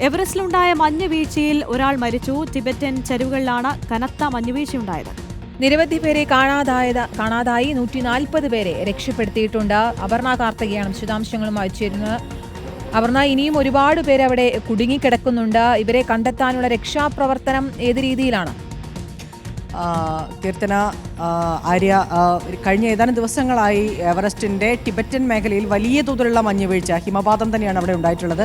എവറസ്റ്റിലുണ്ടായ മഞ്ഞുവീഴ്ചയിൽ ഒരാൾ മരിച്ചു. ടിബറ്റൻ ചരിവുകളിലാണ് കനത്ത മഞ്ഞുവീഴ്ചയുണ്ടായത്. നിരവധി പേരെ കാണാതായത് കാണാതായി നൂറ്റി നാൽപ്പത് പേരെ രക്ഷപ്പെടുത്തിയിട്ടുണ്ട്. അപർണ കാർത്തികയാണ് വിശദാംശങ്ങളുമായി ചേരുന്നത്. അപർണ ഇനിയും ഒരുപാട് പേര് അവിടെ കുടുങ്ങിക്കിടക്കുന്നുണ്ട്. ഇവരെ കണ്ടെത്താനുള്ള രക്ഷാപ്രവർത്തനം ഏത് രീതിയിലാണ്? കീർത്തന ആര്യ കഴിഞ്ഞ ഏതാനും ദിവസങ്ങളായി എവറസ്റ്റിന്റെ ടിബറ്റൻ മേഖലയിൽ വലിയ തോതിലുള്ള മഞ്ഞുവീഴ്ച ഹിമപാതം തന്നെയാണ് അവിടെ ഉണ്ടായിട്ടുള്ളത്.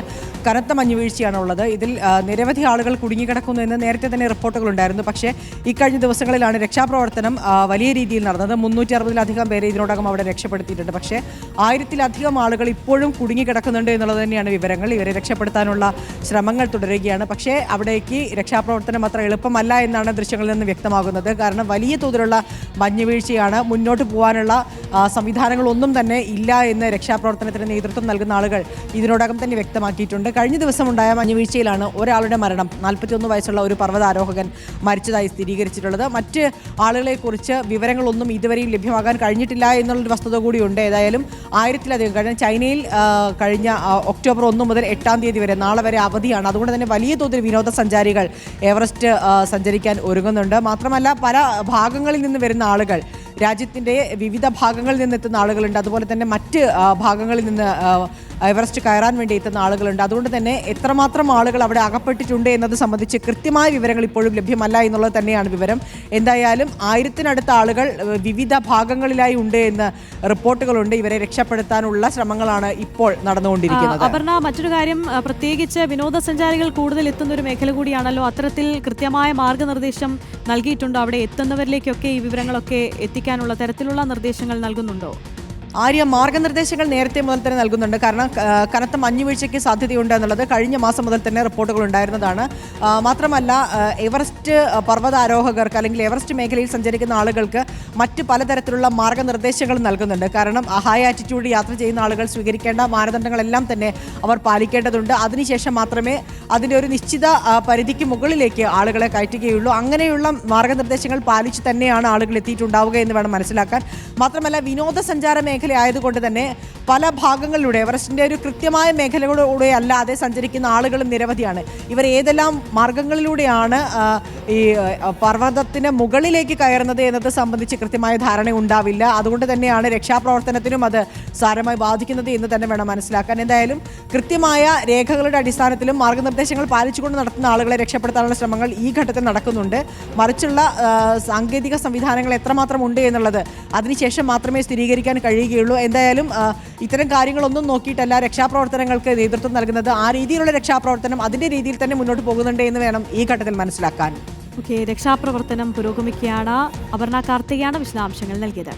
കനത്ത മഞ്ഞുവീഴ്ചയാണ് ഉള്ളത്. ഇതിൽ നിരവധി ആളുകൾ കുടുങ്ങിക്കിടക്കുന്നു എന്ന് നേരത്തെ തന്നെ റിപ്പോർട്ടുകളുണ്ടായിരുന്നു പക്ഷേ ഇക്കഴിഞ്ഞ ദിവസങ്ങളിലാണ് രക്ഷാപ്രവർത്തനം വലിയ രീതിയിൽ നടന്നത്. മുന്നൂറ്റി അറുപതിലധികം പേരെ ഇതിനോടകം അവിടെ രക്ഷപ്പെടുത്തിയിട്ടുണ്ട്. പക്ഷേ ആയിരത്തിലധികം ആളുകൾ ഇപ്പോഴും കുടുങ്ങിക്കിടക്കുന്നുണ്ട് എന്നുള്ളത് തന്നെയാണ് വിവരങ്ങൾ. ഇവരെ രക്ഷപ്പെടുത്താനുള്ള ശ്രമങ്ങൾ തുടരുകയാണ്. പക്ഷേ അവിടേക്ക് രക്ഷാപ്രവർത്തനം അത്ര എളുപ്പമല്ല എന്നാണ് ദൃശ്യങ്ങളിൽ നിന്ന് വ്യക്തമാകുന്നത്. കാരണം വലിയ തോതിലുള്ള മഞ്ഞുവീഴ്ചയാണ് മുന്നോട്ട് പോകാനുള്ള സംവിധാനങ്ങളൊന്നും തന്നെ ഇല്ല എന്ന് രക്ഷാപ്രവർത്തനത്തിന് നേതൃത്വം നൽകുന്ന ആളുകൾ ഇതിനോടകം തന്നെ വ്യക്തമാക്കിയിട്ടുണ്ട്. കഴിഞ്ഞ ദിവസം ഉണ്ടായ മഞ്ഞുവീഴ്ചയിലാണ് ഒരാളുടെ മരണം. നാൽപ്പത്തിയൊന്ന് വയസ്സുള്ള ഒരു പർവതാരോഹകൻ മരിച്ചതായി സ്ഥിരീകരിച്ചിട്ടുള്ളത്. മറ്റ് ആളുകളെക്കുറിച്ച് വിവരങ്ങളൊന്നും ഇതുവരെയും ലഭ്യമാകാൻ കഴിഞ്ഞിട്ടില്ല എന്നുള്ളൊരു വസ്തുത കൂടിയുണ്ട്. ഏതായാലും ആയിരത്തിലധികം കാരണം ചൈനയിൽ കഴിഞ്ഞ ഒക്ടോബർ ഒന്ന് മുതൽ എട്ടാം തീയതി വരെ നാളെ വരെ അവധിയാണ്. അതുകൊണ്ട് തന്നെ വലിയ തോതിൽ വിനോദസഞ്ചാരികൾ എവറസ്റ്റ് സഞ്ചരിക്കാൻ ഒരുങ്ങുന്നുണ്ട്. മാത്രമല്ല പല ഭാഗങ്ങളിൽ നിന്ന് വരുന്ന ആളുകൾ. രാജ്യത്തിന്റെ വിവിധ ഭാഗങ്ങളിൽ നിന്ന് എത്തുന്ന ആളുകളുണ്ട്. അതുപോലെ തന്നെ മറ്റ് ഭാഗങ്ങളിൽ നിന്ന് എവറസ്റ്റ് കയറാൻ വേണ്ടി എത്തുന്ന ആളുകളുണ്ട്. അതുകൊണ്ട് തന്നെ എത്രമാത്രം ആളുകൾ അവിടെ അകപ്പെട്ടിട്ടുണ്ട് എന്നത് സംബന്ധിച്ച് കൃത്യമായ വിവരങ്ങൾ ഇപ്പോഴും ലഭ്യമല്ല എന്നുള്ളത് തന്നെയാണ് വിവരം. എന്തായാലും ആയിരത്തിനടുത്ത ആളുകൾ വിവിധ ഭാഗങ്ങളിലായി ഉണ്ട് എന്ന് റിപ്പോർട്ടുകളുണ്ട്. ഇവരെ രക്ഷപ്പെടുത്താനുള്ള ശ്രമങ്ങളാണ് ഇപ്പോൾ നടന്നുകൊണ്ടിരിക്കുന്നത്. അപർണ മറ്റൊരു കാര്യം പ്രത്യേകിച്ച് വിനോദസഞ്ചാരികൾ കൂടുതൽ എത്തുന്ന ഒരു മേഖല കൂടിയാണല്ലോ അത്തരത്തിൽ കൃത്യമായ മാർഗനിർദ്ദേശം നൽകിയിട്ടുണ്ടോ. അവിടെ എത്തുന്നവരിലേക്കൊക്കെ ഈ വിവരങ്ങളൊക്കെ എത്തിക്കാനുള്ള തരത്തിലുള്ള നിർദ്ദേശങ്ങൾ നൽകുന്നുണ്ടോ? ആര്യ മാർഗനിർദ്ദേശങ്ങൾ നേരത്തെ മുതൽ തന്നെ നൽകുന്നുണ്ട്. കാരണം കനത്ത മഞ്ഞുവീഴ്ചയ്ക്ക് സാധ്യതയുണ്ട് എന്നുള്ളത് കഴിഞ്ഞ മാസം മുതൽ തന്നെ റിപ്പോർട്ടുകൾ ഉണ്ടായിരുന്നതാണ്. മാത്രമല്ല എവറസ്റ്റ് പർവതാരോഹകർക്ക് അല്ലെങ്കിൽ എവറസ്റ്റ് മേഖലയിൽ സഞ്ചരിക്കുന്ന ആളുകൾക്ക് മറ്റ് പലതരത്തിലുള്ള മാർഗനിർദ്ദേശങ്ങൾ നൽകുന്നുണ്ട്. കാരണം ഹൈ ആറ്റിറ്റ്യൂഡ് യാത്ര ചെയ്യുന്ന ആളുകൾ സ്വീകരിക്കേണ്ട മാനദണ്ഡങ്ങളെല്ലാം തന്നെ അവർ പാലിക്കേണ്ടതുണ്ട്. അതിനുശേഷം മാത്രമേ അതിന്റെ ഒരു നിശ്ചിത പരിധിക്ക് മുകളിലേക്ക് ആളുകളെ കയറ്റുകയുള്ളൂ. അങ്ങനെയുള്ള മാർഗനിർദ്ദേശങ്ങൾ പാലിച്ച് തന്നെയാണ് ആളുകൾ എത്തിയിട്ടുണ്ടാവുക എന്ന് വേണം മനസ്സിലാക്കാൻ. മാത്രമല്ല വിനോദസഞ്ചാര മേഖല ആയതുകൊണ്ട് തന്നെ പല ഭാഗങ്ങളിലൂടെ എവറസ്റ്റിന്റെ ഒരു കൃത്യമായ മേഖലകളിലൂടെ അല്ലാതെ സഞ്ചരിക്കുന്ന ആളുകളും നിരവധിയാണ്. ഇവർ ഏതെല്ലാം മാർഗങ്ങളിലൂടെയാണ് ഈ പർവതത്തിന് മുകളിലേക്ക് കയറുന്നത് എന്നത് സംബന്ധിച്ച് കൃത്യമായ ധാരണ ഉണ്ടാവില്ല. അതുകൊണ്ട് തന്നെയാണ് രക്ഷാപ്രവർത്തനത്തിനും അത് സാരമായി ബാധിക്കുന്നത് എന്ന് തന്നെ വേണം മനസ്സിലാക്കാൻ. എന്തായാലും കൃത്യമായ രേഖകളുടെ അടിസ്ഥാനത്തിലും മാർഗനിർദ്ദേശങ്ങൾ പാലിച്ചുകൊണ്ട് നടത്തുന്ന ആളുകളെ രക്ഷപ്പെടുത്താനുള്ള ശ്രമങ്ങൾ ഈ ഘട്ടത്തിൽ നടക്കുന്നുണ്ട്. മറിച്ചുള്ള സാങ്കേതിക സംവിധാനങ്ങൾ എത്രമാത്രം ഉണ്ട് എന്നുള്ളത് അതിനുശേഷം മാത്രമേ സ്ഥിരീകരിക്കാൻ കഴിയുകയുള്ളൂ. എന്തായാലും ഇത്തരം കാര്യങ്ങളൊന്നും നോക്കിയിട്ടല്ല രക്ഷാപ്രവർത്തനങ്ങൾക്ക് നേതൃത്വം നൽകുന്നത്. ആ രീതിയിലുള്ള രക്ഷാപ്രവർത്തനം അതിന്റെ രീതിയിൽ തന്നെ മുന്നോട്ട് പോകുന്നുണ്ട് എന്ന് വേണം ഈ ഘട്ടത്തിൽ മനസ്സിലാക്കാൻ. ഓക്കെ രക്ഷാപ്രവർത്തനം പുരോഗമിക്കുകയാണ്. അപർണ കാർത്തികയാണ് വിശദാംശങ്ങൾ നൽകിയത്.